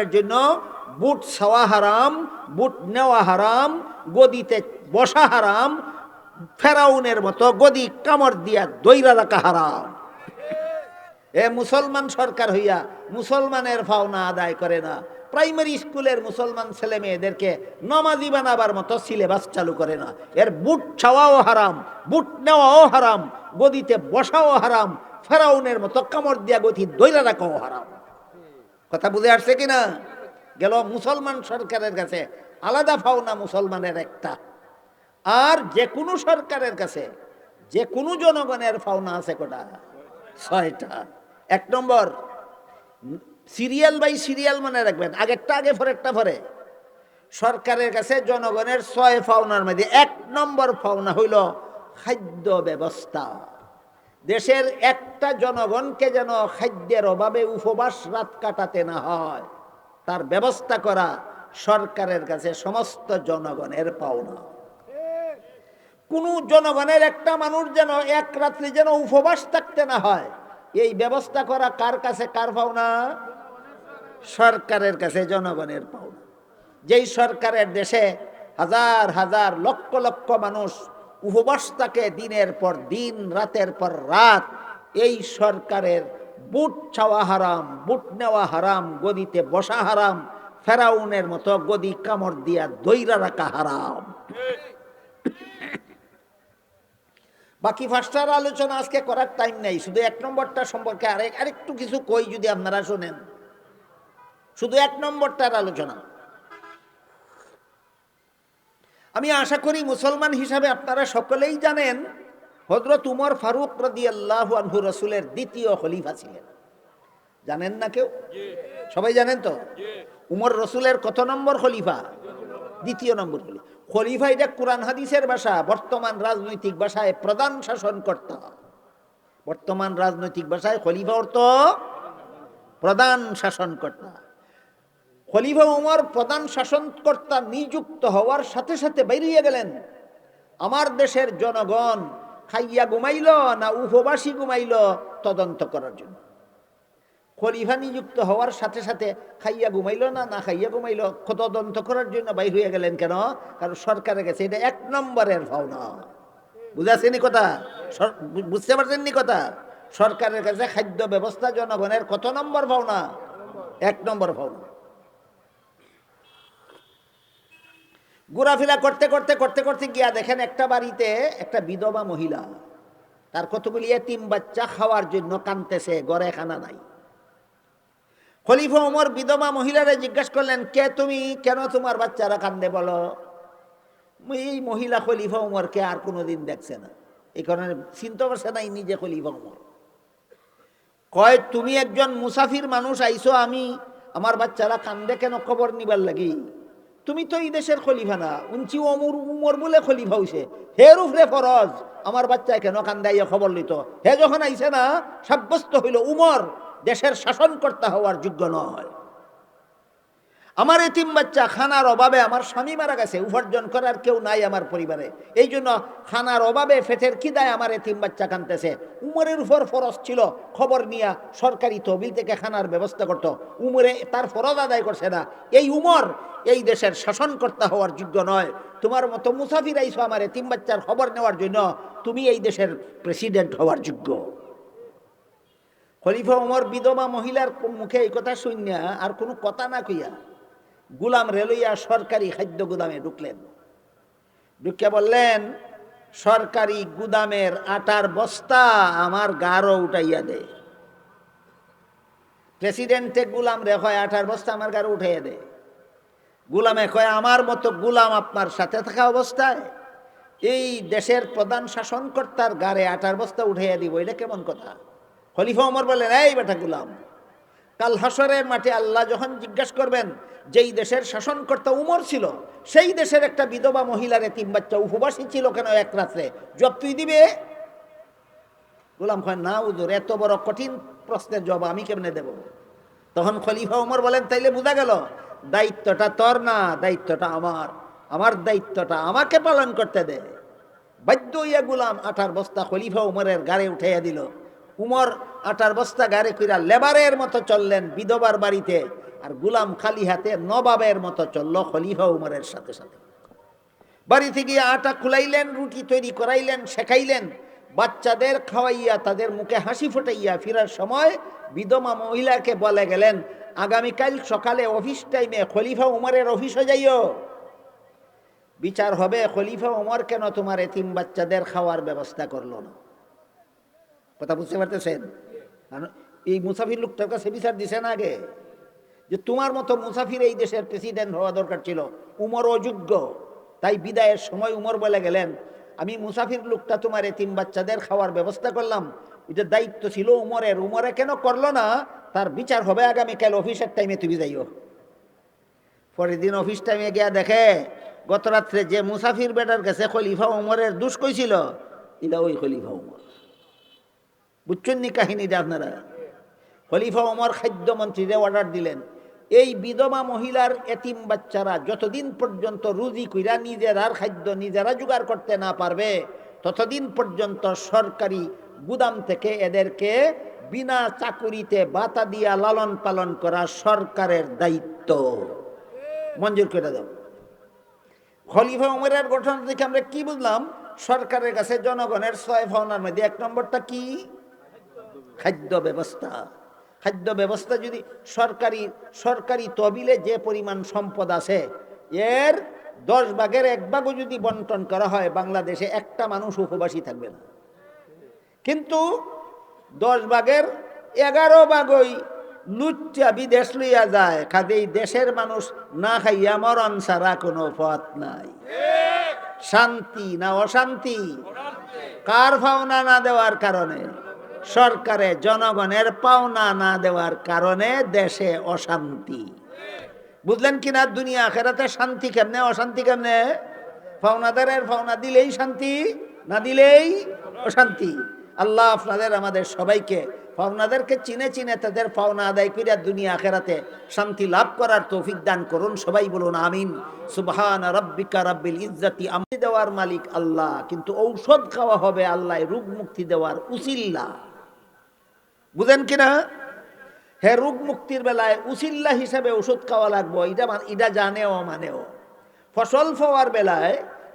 এর জন্য বুট ছাওয়া হারাম, বুট নেওয়া হারাম, গদিতে বসা হারাম, ফেরাউনের মতো গদি কামড় দিয়া দইরা রাখা হারাম। এ মুসলমান সরকার হইয়া মুসলমানের ফাওনা আদায় করে না। প্রাইমারি স্কুলের মুসলমান ছেলে মেয়েদেরকে নমাজি বানাবার মতো সিলেবাস চালু করে না। এর বুট ছাওয়াও হারাম, বুট নেওয়াও হারাম, গদিতে বসাও হারাম, ফেরাউনের মতো কামড় দিয়া গতি দইরা রাখাও হারাম। কথা বুঝে আসছে কিনা? গেল মুসলমান সরকারের কাছে। আলাদা ফাওনা মুসলমানের একটা। আর যে কোনো সরকারের কাছে যে কোনো জনগণের ফাওনা আছে কটা? ছয়টা। এক নম্বর, সিরিয়াল বাই সিরিয়াল মনে রাখবেন, আগেরটা আগে পরেরটা পরে। সরকারের কাছে জনগণের ছয় ফাওনার মধ্যে এক নম্বর ফাওনা হইল খাদ্য ব্যবস্থা। দেশের একটা জনগণকে যেন খাদ্যের অভাবে উপবাস রাত কাটাতে না হয়, তার ব্যবস্থা করা সরকারের কাছে সমস্ত জনগণের পাওনা। কোন জনগণের একটা মানুষ যেন এক রাত্রি যেন উপবাস থাকতে না হয়, এই ব্যবস্থা করা কার কাছে কার পাওনা? সরকারের কাছে জনগণের পাওনা। যেই সরকারের দেশে হাজার হাজার লক্ষ লক্ষ মানুষ উপবাস থাকে দিনের পর দিন, রাতের পর রাত, এই সরকারের বুট ছাওয়া হারাম, বুট নেওয়া হারাম, গদিতে বসা হারাম, ফেরাউনের মতো গদি কামড় দিয়া দইরা রাখা হারাম। বাকি ফার্স্টার আলোচনা আজকে করার টাইম নেই, শুধু এক নম্বরটা সম্পর্কে আরেক আরেকটু কিছু কই যদি আপনারা শোনেন। শুধু এক নম্বরটার আলোচনা। আমি আশা করি মুসলমান হিসাবে আপনারা সকলেই জানেন হজরত উমর ফারুক রদি আল্লাহ আনহু রসুলের দ্বিতীয় খলিফা ছিলেন। জানেন না কেউ? সবাই জানেন তো? উমর রসুলের কত নম্বর খলিফা? দ্বিতীয় নম্বর খলিফা। খলিফা এটা কোরআন হাদিসের ভাষা, বর্তমান রাজনৈতিক ভাষায় প্রধান শাসনকর্তা। বর্তমান রাজনৈতিক ভাষায় খলিফা অর্থ প্রধান শাসনকর্তা। খলিফা উমর প্রধান শাসনকর্তা নিযুক্ত হওয়ার সাথে সাথে বেরিয়ে গেলেন। আমার দেশের জনগণ খাইয়া ঘুমাইল না উপবাসী ঘুমাইল তদন্ত করার জন্য। খলিফা নিযুক্ত হওয়ার সাথে সাথে খাইয়া ঘুমাইল না না খাইয়া ঘুমাইল তদন্ত করার জন্য বাইর হয়ে গেলেন কেন? কারণ সরকারের কাছে এটা এক নম্বরের ভাওনা। বুঝাছেনি কথা? বুঝতে পারছেন নি কথা? সরকারের কাছে খাদ্য ব্যবস্থা জনগণের কত নম্বর ভাওনা? এক নম্বর ভাওনা। ঘোরাফেরা করতে করতে করতে করতে গিয়া দেখেন একটা বাড়িতে একটা বিধবা মহিলা, তার কতগুলি এতিম বাচ্চা খাওয়ার জন্য কানতেছে গড়ে খানা নাই। খলিফা ওমর বিধবা মহিলারে জিজ্ঞাসা করলেন, কে তুমি? কেন তোমার বাচ্চারা কান্দে বলো? এই মহিলা খলিফা উমরকে আর কোনোদিন দেখছে না। এই কারণে চিন্তা করছে নাই নিজে খলিফা ওমর। কয়, তুমি একজন মুসাফির মানুষ, আইছো আমি, আমার বাচ্চারা কান্দে কেন? খবর নিবার লাগি। তুমি তো এই দেশের খলিফা না। উঞ্চি অমর উমর বলে খলিফা হইছে। হে রুফরে ফরজ, আমার বাচ্চা কেন কান্দাইয়া খবর লিত? হে যখন আইছে না, সাব্যস্ত হইল, উমর দেশের শাসনকর্তা হওয়ার যোগ্য নয়। আমার এতিম বাচ্চা খানার অভাবে আমার স্বামী মারা গেছে, উপার্জন করার কেউ নাই আমার পরিবারে। এই জন্য খানার অভাবে ফেটের খিদায় আমার এতিম বাচ্চা কানতেছে উমরের উপর ফরজ ছিল, খবর নিয়া সরকারি তহবিল থেকে খানার ব্যবস্থা করত। উমরে তার ফরজ আদায় করছে না। এই উমর এই দেশের শাসনকর্তা হওয়ার যোগ্য নয়। তোমার মতো মুসাফির আইসো আমার এতিম বাচ্চার খবর নেওয়ার জন্য। তুমি এই দেশের প্রেসিডেন্ট হওয়ার যোগ্য। খলিফা উমর বিধবা মহিলার মুখে এই কথা শুনিয়া আর কোনো কথা না কইয়া গুলাম রেলইয়া সরকারি খাদ্য গুদামে ঢুকলেন। ঢুকে বললেন, সরকারি গুদামের আটার বস্তা আমার গাঢ় উঠাইয়া দে। প্রেসিডেন্টে গুলাম রে কয়, আটার বস্তা আমার গাঢ় উঠাইয়া দে। গুলামে কয়, আমার মতো গুলাম আপনার সাথে থাকা অবস্থায় এই দেশের প্রধান শাসনকর্তার গাড়ে আটার বস্তা উঠাইয়া দিব, এটা কেমন কথা? খলিফা ওমর বললেন, এই বেটা গুলাম, কাল হাসরের মাঠে আল্লাহ যখন জিজ্ঞাসা করবেন যেই দেশের শাসনকর্তা উমর ছিল, সেই দেশের একটা বিধবা মহিলার তিন বাচ্চা উপবাসী ছিল কেন এক রাত্রে? জব তুই দিবে? গোলাম খান, না উজুর এত বড় কঠিন প্রশ্নের জবাব আমি কেমনে দেব? তখন খলিফা উমর বলেন, তাইলে বোঝা গেল, দায়িত্বটা তোর না, দায়িত্বটা আমার। আমার দায়িত্বটা আমাকে পালন করতে দে। বাধ্য ইয়া গুলাম আঠার বস্তা খলিফা উমরের গাড়ে উঠাইয়া দিল। উমর আটার বস্তা গাড়ি কইরা লেবারের মতো চললেন বিধবার বাড়িতে, আর গুলাম খালি হাতে নবাবের মতো চলল খলিফা উমরের সাথে সাথে। বাড়িতে গিয়ে আটা খুলাইলেন, রুটি তৈরি করাইলেন, শেখাইলেন। বাচ্চাদের খাওয়াইয়া তাদের মুখে হাসি ফুটাইয়া ফেরার সময় বিধমা মহিলাকে বলে গেলেন, আগামীকাল সকালে অফিস টাইমে খলিফা উমরের অফিসে যাইও। বিচার হবে, খলিফা উমর কেন তোমার এতিম বাচ্চাদের খাওয়ার ব্যবস্থা করল না? কথা বুঝতে পারতেছেন? কারণ এই মুসাফির লোকটার কাছে বিচার দিছেন আগে। যে তোমার মতো মুসাফির এই দেশের প্রেসিডেন্ট হওয়া দরকার ছিল। উমর অযোগ্য। তাই বিদায়ের সময় উমর বলে গেলেন, আমি মুসাফির লোকটা তোমার এতিম বাচ্চাদের খাওয়ার ব্যবস্থা করলাম। এটা দায়িত্ব ছিল উমরের। উমরে কেন করল না? তার বিচার হবে আগামীকাল অফিসের টাইমে তুমি যাইও। পরের দিন অফিস টাইমে গিয়া দেখে, গত রাত্রে যে মুসাফির বেটার কাছে খলিফা উমরের দুষ কইছিল এটা ওই খলিফা উমর। বুঝছেন নি কাহিনীটা আপনারা। খলিফা ওমর খাদ্যমন্ত্রীরে অর্ডার দিলেন, এই বিধবা মহিলার এতিম বাচ্চারা যতদিন পর্যন্ত রুজি কইরা নিজেরার খাদ্য নিজেরা জোগাড় করতে না পারবে, ততদিন পর্যন্ত সরকারি গুদাম থেকে এদেরকে বিনা চাকুরিতে বাতা দিয়া লালন পালন করা সরকারের দায়িত্ব। মঞ্জুর করে দাও। খলিফা উমরের গঠন থেকে আমরা কি বুঝলাম? সরকারের কাছে জনগণের ছয় ভাবনার মধ্যে এক নম্বরটা কি? খাদ্য ব্যবস্থা। খাদ্য ব্যবস্থা যদি সরকারি সরকারি তবিলে যে পরিমাণ সম্পদ আছে এর দশ ভাগের এক ভাগও যদি বন্টন করা হয় বাংলাদেশে একটা মানুষ উপবাসী থাকবে না। কিন্তু দশ ভাগের এগারো ভাগই লুচ্চা বিদেশ লইয়া যায় কাজেই দেশের মানুষ না খাইয়া মরণ ছাড়া কোনো পথ নাই। শান্তি না অশান্তি। কার ভাওনা না দেওয়ার কারণে? সরকারে জনগণের পাওনা না দেওয়ার কারণে দেশে অশান্তি। বুঝলেন কি না? দুনিয়া আখেরাতে শান্তি কেমনে? অশান্তি কেমনে? পাওনাদারের পাওনা দিলেই শান্তি, না দিলেই অশান্তি? আল্লাহ আপনাদের, আমাদের সবাইকে, পাওনাদেরকে চিনে চিনে তাদের পাওনা আদায় করিয়া দুনিয়া আখেরাতে শান্তি লাভ করার তৌফিক দান করুন। সবাই বলুন আমিন। সুবহান রব্বিকা রব্বিল ইজ্জতি আমি দেওয়ার মালিক আল্লাহ। কিন্তু ঔষধ খাওয়া হবে আল্লাহ, রোগ মুক্তি দেওয়ার উসিল্লা বুঝেন কিনা? হে রোগ মুক্তির বেলায় উসিল্লা হিসাবে ওষুধ খাওয়া লাগবো, এটা এটা জানেও, মানেও। ফসল পাওয়ার বেলায়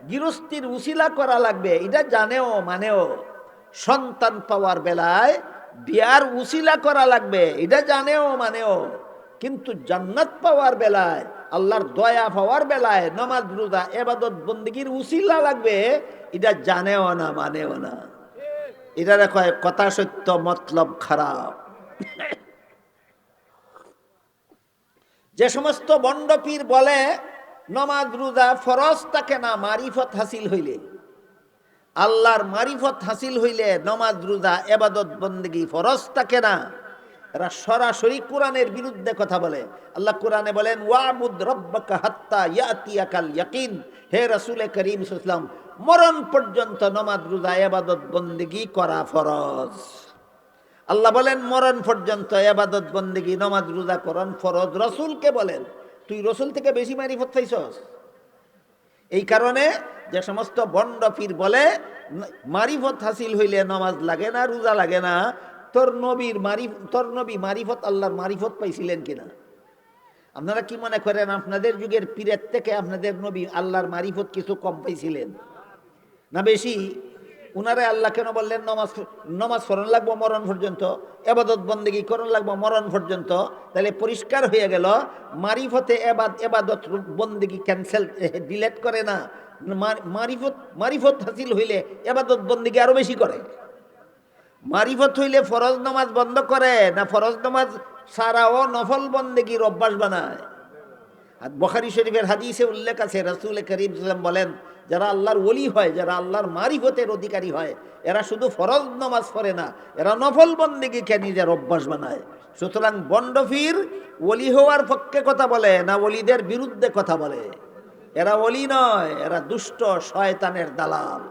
গৃহস্থির উসিলা করা লাগবে, এটা জানেও, মানেও। সন্তান পাওয়ার বেলায় বিয়ার উসিলা করা লাগবে, এটা জানেও, মানেও। কিন্তু জান্নাত পাওয়ার বেলায়, আল্লাহর দয়া পাওয়ার বেলায় নমাজ, রোজা, এবাদত, বন্দিগির উসিলা লাগবে, এটা জানেও না, মানেও না। এটারে কয়, কথা সত্য, মতলব খারাপ। যে সমস্ত বন্ডপীর বলে, নমাজ, রোজা, ফরজ, তাকে না মারিফত হাসিল হইলে। আল্লাহর মারিফত হাসিল হইলে নমাজ, রোজা, এবাদত, বন্দেগি, ফরজ, তাকে না। এরা সরাসরি কোরআনের বিরুদ্ধে কথা বলে। আল্লাহ কোরআনে বলেন ওয়াবুদ রব্বাকা হাত্তা ইয়াতিয়াকাল ইয়াকিন। হে রাসূল করিম সাল্লাম মরণ পর্যন্ত নমাজ, রোজা, এবাদত, বন্দেগি করা ফরজ। আল্লাহ বলেন, মরণ পর্যন্ত এবাদত, বন্দেগি, নমাজ, রোজা করন ফরজ। রসুলকে বলেন, তুই রসুল থেকে বেশি মারিফত পাইছস এই কারণে যে সমস্ত বন্ড পীর বলে, মারিফত হাসিল হইলে নমাজ লাগে না, রোজা লাগে না। তোর নবীর মারি তোর নবী মারিফত, আল্লাহর মারিফত পাইছিলেন কিনা? আপনারা কি মনে করেন, আপনাদের যুগের পীরের থেকে আপনাদের নবী আল্লাহর মারিফত কিছু কম পাইছিলেন? না বেশি? উনারে আল্লাহ কেন বললেন, নমাজ নমাজ ফরন লাগবো মরণ পর্যন্ত, এবাদত বন্দেগি করণ লাগবো মরণ পর্যন্ত, তাহলে পরিষ্কার হয়ে গেল, মারিফতে এবাদ, এবাদত বন্দেগি ক্যান্সেল ডিলেট করে না। মারিফত মারিফত হাসিল হইলে এবাদত বন্দেগি আরও বেশি করে। মারিফত হইলে ফরজ নামাজ বন্ধ করে, না ফরজ নামাজ সারাও নফল বন্দেগির অভ্যাস বানায়? আর বখারি শরীফের হাদিসে উল্লেখ আছে, রাসূল করিম বলেন যারা আল্লাহর ওলি হয়, যারা আল্লাহর মারিফতের অধিকারী হয়, এরা শুধু ফরজ নামাজ পড়ে না, এরা নফল বন্দিগিকে নিজের অভ্যাস বানায়। সুতরাং বন্ডফির ওলি হওয়ার পক্ষে কথা বলে না ওলিদের বিরুদ্ধে কথা বলে। এরা ওলি নয়, এরা দুষ্ট, শয়তানের দালাল।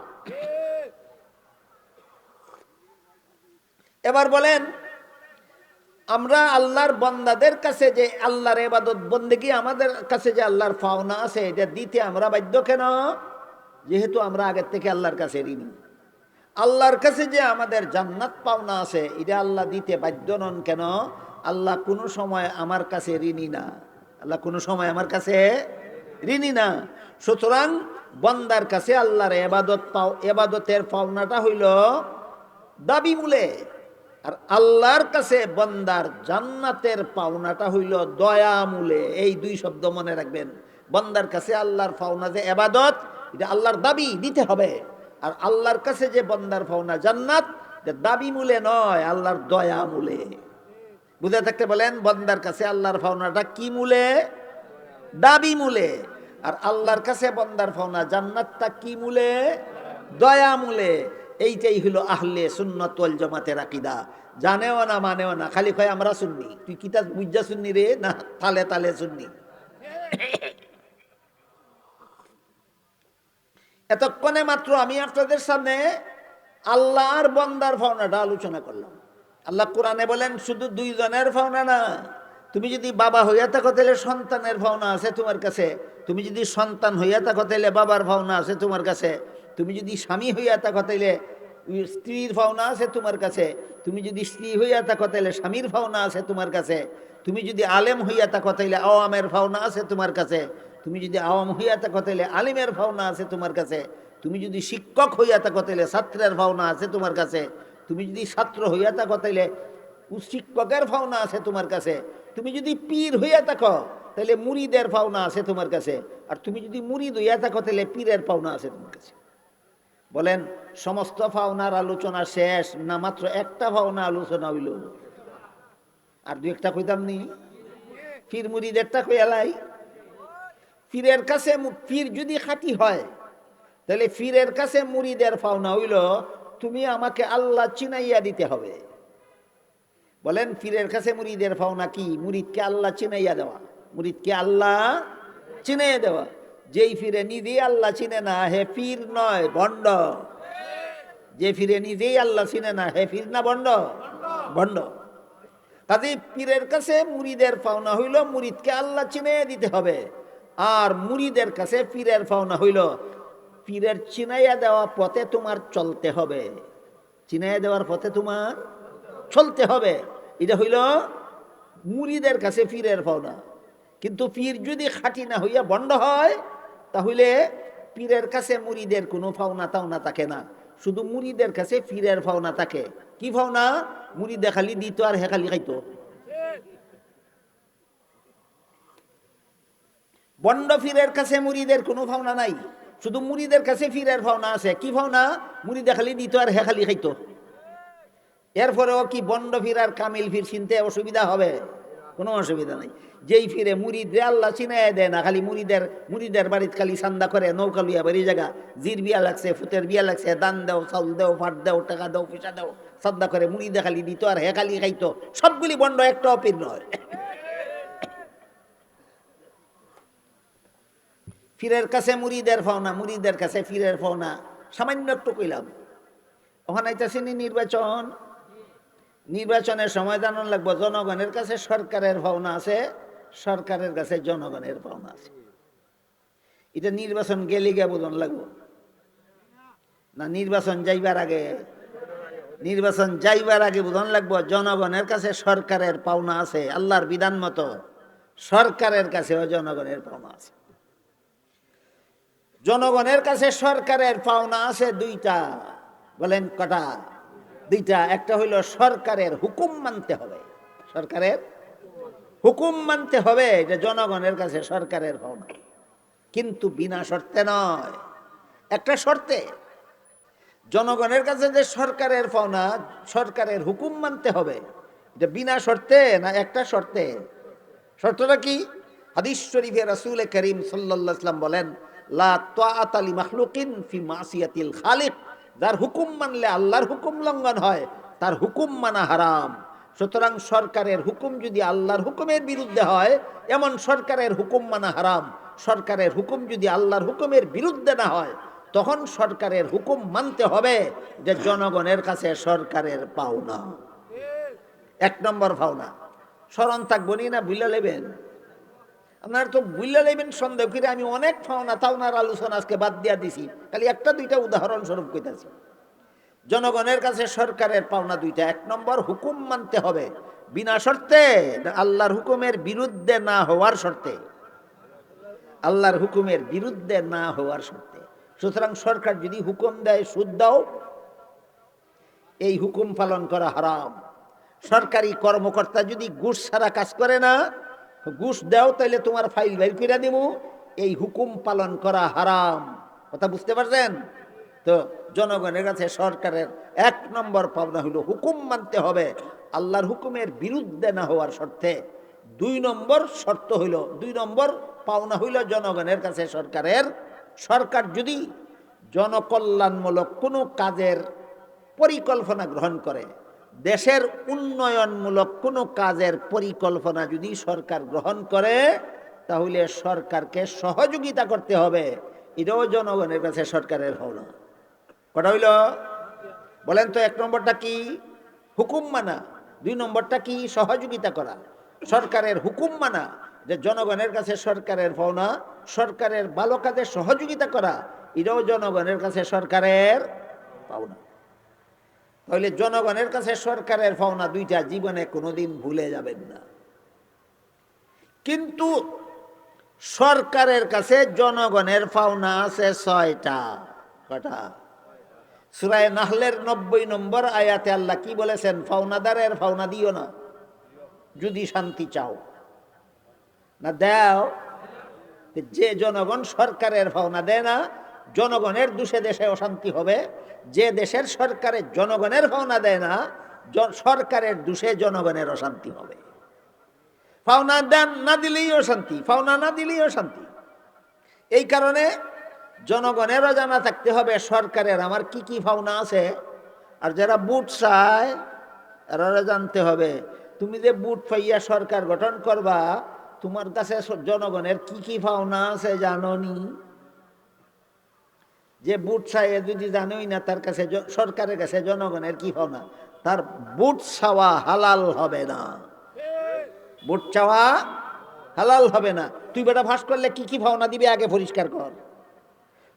এবার বলেন, আমরা আল্লাহর বন্দাদের কাছে যে আল্লাহর এবাদত বন্দেগি, আমাদের কাছে যে আল্লাহর পাওনা আছে, এটা দিতে আমরা বাধ্য কেন? যেহেতু আমরা আগের থেকে আল্লাহর কাছে ঋণী। আল্লাহর কাছে যে আমাদের জান্নাত পাওনা আছে, এটা আল্লাহ দিতে বাধ্য নন কেন? আল্লাহ কোনো সময় আমার কাছে ঋণী না। আল্লাহ কোনো সময় আমার কাছে ঋণী না। সুতরাং বন্দার কাছে আল্লাহর এবাদত পাও এবাদতের পাওনাটা হইল দাবি মূলে। আর আল্লাহর কাছে বন্দার জান্নাতের পাওনাটা হইল দয়া মূলে। এই দুই শব্দ মনে রাখবেন। বন্দার কাছে আল্লাহর পাওনা যে এবাদত এটা আল্লাহর দাবি দিতে হবে। আর আল্লাহর কাছে যে বন্দার পাওনা জান্নাত দাবি মূলে নয়, আল্লাহর দয়া মূলে। বুঝে থাকতে বলেন, বন্দার কাছে আল্লাহর পাওনাটা কি মূলে? দাবি মূলে। আর আল্লাহর কাছে বন্দার পাওনা জান্নাতটা কি মূলে? দয়া মূলে। এইটাই হলো আহলে সুন্নত ওয়াল জামাতের আকিদা। জানেও না, মানেও না। খালি কয়, আমরা শুননি তুই কিতা বুঝা শুননি রে? না, তালে তালে শুননি এতক্ষণে মাত্র আমি আপনাদের সামনে আল্লাহর বন্দার ভাওনাটা আলোচনা করলাম। আল্লাহ কোরআনে বলেন, শুধু দুইজনের ভাওনা না, তুমি যদি বাবা হইয়া থাকো তাহলে সন্তানের ভাওনা আছে তোমার কাছে। তুমি যদি সন্তান হইয়া থাকো তাহলে বাবার ভাওনা আছে তোমার কাছে। তুমি যদি স্বামী হইয়া থাকো তাহলে স্ত্রীর ভাওনা আছে তোমার কাছে। তুমি যদি স্ত্রী হইয়া থাকো তাহলে স্বামীর ভাওনা আছে তোমার কাছে। তুমি যদি আলেম হইয়া থাকো তাহলে আওয়ামের ভাওনা আছে তোমার কাছে। তুমি যদি আওয়াম হইয়া থাকো তাহলে আলিমের ভাওনা আছে তোমার কাছে। তুমি যদি শিক্ষক হইয়া থাকো তাহলে ছাত্রের ভাওনা আছে তোমার কাছে। তুমি যদি ছাত্র হইয়া থাকো তাহলে শিক্ষকের ভাওনা আছে তোমার কাছে। তুমি যদি পীর হইয়া থাকো তাহলে মুড়িদের পাওনা আছে তোমার কাছে। আর তুমি যদি মুরিদ হইয়া থাকো তাহলে পীরের পাওনা আছে তোমার কাছে। বলেন, সমস্ত পাওনার আলোচনা শেষ না মাত্র একটা পাওনা আলোচনা হইল? আর দু একটা কইতাম নি? পীর মুরিদেরটা কইয়ালাই পীরের কাছে পীর যদি খাঁটি হয়, তাহলে পীরের কাছে মুরিদের পাওনা হইল, তুমি আমাকে আল্লাহ চিনাইয়া দিতে হবে। বলেন, পীরের কাছে মুরিদের পাওনা কি? মুরিদকে আল্লাহ চিনাইয়া দেওয়া। মুরিদকে আল্লাহ চিনাইয়া দেওয়া। যেই ফিরে নিজেই আল্লাহ চিনে না, হে পীর নয় ভণ্ড যে ফিরে নিজেই আল্লাহ চিনে না, হে ফির না ভণ্ড ভণ্ড কাজে পীরের কাছে মুরিদের পাওনা হইল মুরিদকে আল্লাহ চিনে দিতে হবে। আর মুড়িদের কাছে পীরের পাওনা হইল। পীরের চিনাইয়া দেওয়া পথে তোমার চলতে হবে। চিনাইয়া দেওয়ার পথে তোমার চলতে হবে। এটা হইল মুড়িদের কাছে পীরের পাওনা। কিন্তু পীর যদি খাঁটি না হইয়া বন্ধ হয়, তাহলে পীরের কাছে মুড়িদের কোনো পাওনা তাওনা থাকে না। শুধু মুড়িদের কাছে পীরের পাওনা থাকে। কি পাওনা? মুড়িদে খালি দিত আর হে খালি খাইতো। বন্ড ফিরের কাছে মুড়িদের কোনো ভাওনা নাই। শুধু মুড়িদের কাছে ফিরের ভাওনা আছে। কি ভাওনা? মুড়িদে খালি দিত আর হে খালি খাইতো। এরপরেও কি বন্ড ফির আর কামিল ফির চিনতে অসুবিধা হবে? কোনো অসুবিধা নাই। যেই ফিরে মুড়িদে আল্লাহ চিনাই দেয় না। খালি মুড়িদের মুড়িদের বাড়িতে খালি সান্দা করে, নৌকা লুইয়া বাড়ি জায়গা জির বিয়া লাগছে, ফুতের বিয়া লাগছে, দান দেও চাউল দেও ফাট দেও, টাকা দেও, পয়সা দেও, সান্দা করে মুড়িদে খালি দিত আর হে খালি খাইতো। সবগুলি বন্ড একটা অপির নয়। ফিরের কাছে মুড়িদের ফাওনা মুড়িদের কাছে ফিরের ফাওনা সামান্য একটু কইলাম। ওখানে আইতাছিনি নির্বাচন। নির্বাচনের সময় জানান লাগবো, জনগণের কাছে সরকারের ভাবনা আছে, সরকারের কাছে জনগণের ভাবনা আছে। এটা নির্বাচন গেলে গিয়ে বোঝন লাগবো। না, নির্বাচন যাইবার আগে, নির্বাচন যাইবার আগে বোঝন লাগবো, জনগণের কাছে সরকারের পাওনা আছে, আল্লাহর বিধান মতো। সরকারের কাছেও জনগণের পাওনা আছে। জনগণের কাছে সরকারের পাওনা আছে দুইটা। বলেন কটা? দুইটা। একটা হইল সরকারের হুকুম মানতে হবে। সরকারের হুকুম মানতে হবে যে জনগণের কাছে সরকারের পাওনা। কিন্তু বিনা শর্তে নয়। একটা শর্তে, জনগণের কাছে যে সরকারের পাওনা, সরকারের হুকুম মানতে হবে, এটা বিনা শর্তে না একটা শর্তে? শর্তটা কি? হাদিস শরীফে রাসূল করিম ওয়াসাল্লাম বলেন লা তাআতা লি মাখলুকিন ফি মাসিয়াতিল খালিক। যার হুকুম মানলে আল্লাহর হুকুম লঙ্ঘন হয়, তার হুকুম মানা হারাম। সুতরাং সরকারের হুকুম যদি আল্লাহর হুকুমের বিরুদ্ধে হয়, এমন সরকারের হুকুম মানা হারাম। সরকারের হুকুম যদি আল্লাহর হুকুমের বিরুদ্ধে না হয়, তখন সরকারের হুকুম মানতে হবে যে জনগণের কাছে সরকারের পাওনা। এক নম্বর পাওনা। স্মরণ থাকব নি না বুঝলে নেবেন? আপনার তো বুঝলে নেবেন সন্দেহ। করে আমি অনেক পাওনা তাওনার আলোচনা আজকে বাদ দিয়া দিছি। খালি একটা, দুইটা উদাহরণ স্বরূপ কইতাছি। জনগণের কাছে সরকারের পাওনা দুইটা। এক নম্বর, হুকুম মানতে হবে। বিনা শর্তে আল্লাহর হুকুমের বিরুদ্ধে না হওয়ার শর্তে। আল্লাহর হুকুমের বিরুদ্ধে না হওয়ার শর্তে। সুতরাং সরকার যদি হুকুম দেয়, সুদ দাও। এই হুকুম পালন করা হারাম। সরকারি কর্মকর্তা যদি ঘুষ ছাড়া কাজ করে না ঘুষ দাও তাহলে তোমার ফাইল বাইর করে দিব এই হুকুম পালন করা হারাম। কথা বুঝতে পারছেন? তো জনগণের কাছে সরকারের এক নম্বর পাওনা হইল হুকুম মানতে হবে। আল্লাহর হুকুমের বিরুদ্ধে না হওয়ার শর্তে। দুই নম্বর শর্ত হইল দুই নম্বর পাওনা হইল জনগণের কাছে সরকারের। সরকার যদি জনকল্যাণমূলক কোনো কাজের পরিকল্পনা গ্রহণ করে দেশের উন্নয়নমূলক কোনো কাজের পরিকল্পনা যদি সরকার গ্রহণ করে, তাহলে সরকারকে সহযোগিতা করতে হবে। এটাও জনগণের কাছে সরকারের হল কটা হইল? বলেন তো এক নম্বরটা কি? হুকুম মানা। দুই নম্বরটা কি? সহযোগিতা করা। সরকারের হুকুম মানা যে জনগণের কাছে সরকারের পাওনা, সরকারের ভালো কাজে সহযোগিতা করা। এটাও জনগণের কাছে সরকারের পাওনা। তাহলে জনগণের কাছে সরকারের পাওনা দুইটা জীবনে কোনোদিন ভুলে যাবেন না। কিন্তু সরকারের কাছে জনগণের পাওনা আছে ছয়টা। কটা সুরায় নাহলের নব্বই নম্বর আয়াতে আল্লাহ কি বলেছেন? ফাওনাদারের ফাওনা দিও না, যদি শান্তি চাও। না দাও, যে জনগণ সরকারের পাওনা দেয় না, জনগণের দুষে দেশে অশান্তি হবে। যে দেশের সরকারের জনগণের পাওনা দেয় না সরকারের দোষে জনগণের অশান্তি হবে। পাওনা দেন না দিলেই অশান্তি পাওনা না দিলেই অশান্তি এই কারণে জনগণেরও জানা থাকতে হবে, সরকারের। আমার কি কি পাওনা আছে? আর যারা বুট চায় তারা জানতে হবে, তুমি যে বুট পাইয়া সরকার গঠন করবা, তোমার কাছে জনগণের কি কি পাওনা আছে জাননি যে বুট চায় যদি জানোই না, তার কাছে সরকারের কাছে জনগণের কি পাওনা তার বুট চাওয়া হালাল হবে না। বুট চাওয়া হালাল হবে না। তুই বেটা ফাঁস করলে কি কি ভাওনা দিবে আগে পরিষ্কার কর।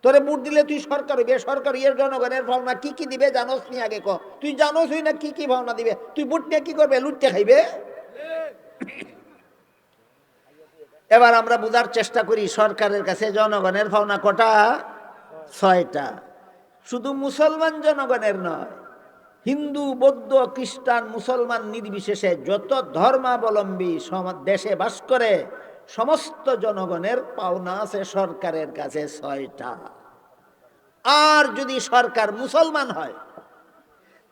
তোরে বুট দিলে তুই সরকার হইবে সরকার ইয়ের জনগণের ভাওনা কি কি দিবে জানোস নি আগে ক। তুই জানোস না কি কি ভাওনা দিবে। তুই বুট নিয়ে কি করবে? লুটতে খাইবে? এবার আমরা বুঝার চেষ্টা করি সরকারের কাছে জনগণের ভাওনা কটা। ছয়টা। শুধু মুসলমান জনগণের নয়, হিন্দু, বৌদ্ধ, খ্রিস্টান, মুসলমান নির্বিশেষে যত ধর্মাবলম্বী দেশে বাস করে, সমস্ত জনগণের পাওনা আছে সরকারের কাছে ছয়টা। আর যদি সরকার মুসলমান হয়,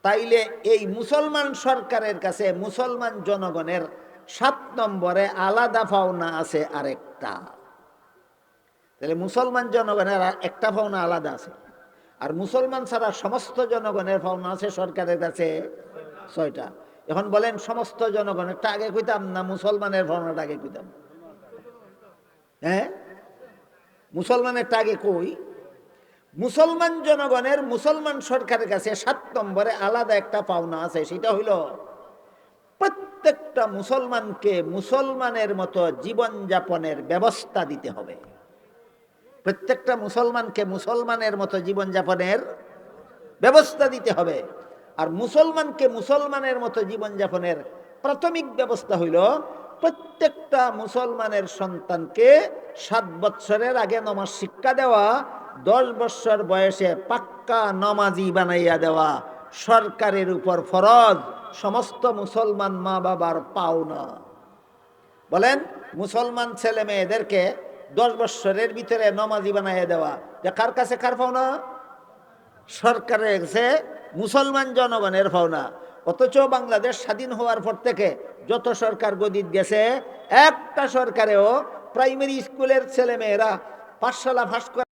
তাইলে এই মুসলমান সরকারের কাছে মুসলমান জনগণের সাত নম্বরে আলাদা পাওনা আছে আরেকটা। তাহলে মুসলমান জনগণের একটা পাওনা আলাদা আছে। আর মুসলমান ছাড়া সমস্ত জনগণের পাওনা আছে সরকারের কাছে ছয়টা। এখন বলেন সমস্ত জনগণেরটা আগে কইতাম না মুসলমানের পাওনাটা আগে কইতাম? হ্যাঁ? মুসলমানেরটা আগে কই? মুসলমান জনগণের মুসলমান সরকারের কাছে সাত নম্বরে আলাদা একটা পাওনা আছে, সেটা হইল প্রত্যেকটা মুসলমানকে মুসলমানের মতো জীবনযাপনের ব্যবস্থা দিতে হবে। প্রত্যেকটা মুসলমানকে মুসলমানের মতো জীবনযাপনের ব্যবস্থা দিতে হবে। আর মুসলমানকে মুসলমানের মতো জীবনযাপনের প্রাথমিক ব্যবস্থা হইল, প্রত্যেকটা মুসলমানের সন্তানকে সাত বৎসরের আগে নমাজ শিক্ষা দেওয়া, দশ বৎসর বয়সে পাক্কা নমাজি বানাইয়া দেওয়া, সরকারের উপর ফরজ, সমস্ত মুসলমান মা বাবার পাওনা। বলেন, মুসলমান ছেলে মেয়েদেরকে দশ বৎসরের ভিতরে নমাজি বানাইয়া দেওয়া। যে কার কাছে কার পাওনা সরকারের কাছে, মুসলমান জনগণের পাওনা অথচ বাংলাদেশ স্বাধীন হওয়ার পর থেকে যত সরকার গদিত গেছে, একটা সরকারেও প্রাইমারি স্কুলের ছেলেমেয়েরা পাঠশালা ফাঁস করে